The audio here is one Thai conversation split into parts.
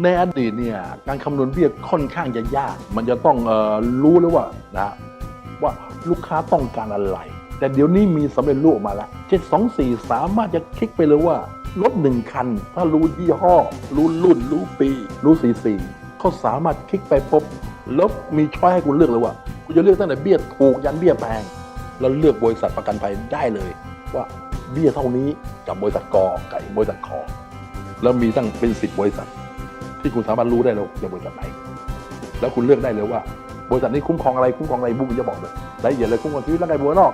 ในอดีตเนี่ยการคำนวณเบี้ยค่อนข้างจะยาก มันจะต้องออรู้เลยว่านะว่าลูกค้าต้องการอะไร แต่เดี๋ยวนี้มีสำเร็จรูปออกมาแล้ว724สองสี่สามารถจะคลิกไปเลยว่ารถหนึ่งคัน ถ้ารู้ยี่ห้อ รู้รุ่น รู้ปี รู้สีสีเขาสามารถคลิกไปปุ๊บแล้วมีช้อยให้คุณเลือกเลยว่าคุณจะเลือกตั้งแต่เบี้ยถูกยันเบี้ยแพงแล้วเลือกบริษัทประกันภัยได้เลย ว่าเบี้ยเท่านี้กับบริษัทกอไก่บริษัทคอแล้วมีตั้งเป็นสิบบริษัท ที่คุณสามารถรู้ได้เลยว่าบริษัทไหนแล้วคุณเลือกได้เลยว่า บริษัทนี้คุ้มครองอะไรคุ้มครองอะไรบุ๊กจะบอกเลยรายละเอียดเลยคุ้มครองชีวิตร่างกายบุคคลนอก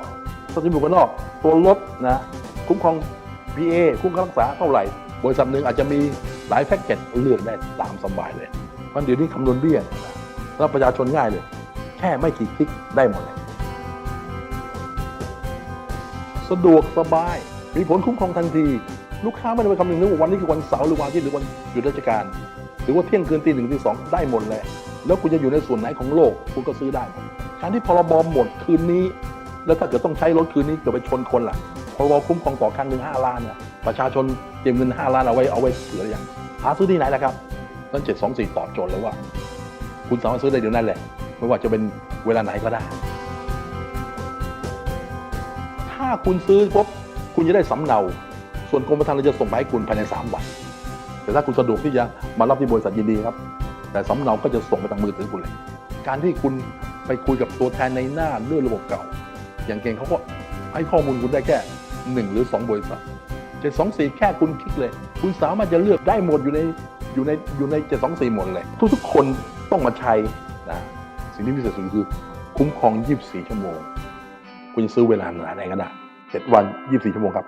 ทรัพย์สินบุคคลนอก ตัวรถนะคุ้มครอง PA คุ้มครองรักษาเท่าไหร่ บริษัทหนึ่งอาจจะมีหลายแพ็กเกจเลือกได้ตามสบายเลยเพราะเดี๋ยวนี้คำนวณเบี้ยเนี่ยนะสำหรับประชาชนง่ายเลย แค่ไม่กี่คลิกได้หมดเลยสะดวกสบาย มีผลคุ้มครองทันที ลูกค้าไม่ได้ไปคำนึงนึกว่าวันนี้คือวันเสาร์หรือวันอาทิตย์หรือวันหยุดราชการ รือว่าเที่ยงคืนตีหนึ่งตีสองได้หมดเลย แล้วคุณจะอยู่ในส่วนไหนของโลกคุณก็ซื้อได้ การที่พรบหมดคืนนี้ แล้วถ้าเกิดต้องใช้รถคืนนี้เกิดไปชนคนล่ะพรบคุ้มครองต่อครั้งหนึ่งห้าล้านน่ะประชาชนเตรียมเงินห้าล้านเอาไว้เอาไว้เผื่อหรือยังหาซื้อที่ไหนล่ะครับนั่นเจ็ดสองสี่ตอบโจทย์เลยว่า คุณสามารถซื้อได้เดี๋ยวนั้นแหละ ไม่ว่าจะเป็นเวลาไหนก็ได้ ถ้าคุณซื้อปุ๊บคุณจะได้สำเนา ส่วนกรมธรรม์เราจะส่งไปให้คุณภายใน 3 วัน แต่ถ้าคุณสะดวกที่จะมารับที่บริษัทยินดีครับ แต่สำเนาก็จะส่งไปทางมือถือคุณเลย การที่คุณไปคุยกับตัวแทนในหน้าเรื่องระบบเก่า อย่างเก่งเขาก็ให้ข้อมูลคุณได้แค่ 1 หรือ 2 บริษัทเจ็ดสองสี่แค่คุณคลิกเลย คุณสามารถจะเลือกได้หมดอยู่ในอยู่ในอยู่ในเจ็ดสองสี่หมดเลย ทุกๆคนต้องมาใช้นะสิ่งที่พิเศษสุดคือคุ้มครอง 24 ชั่วโมง คุณจะซื้อเวลาไหนก็ได้7วัน 24 ชั่วโมงครับ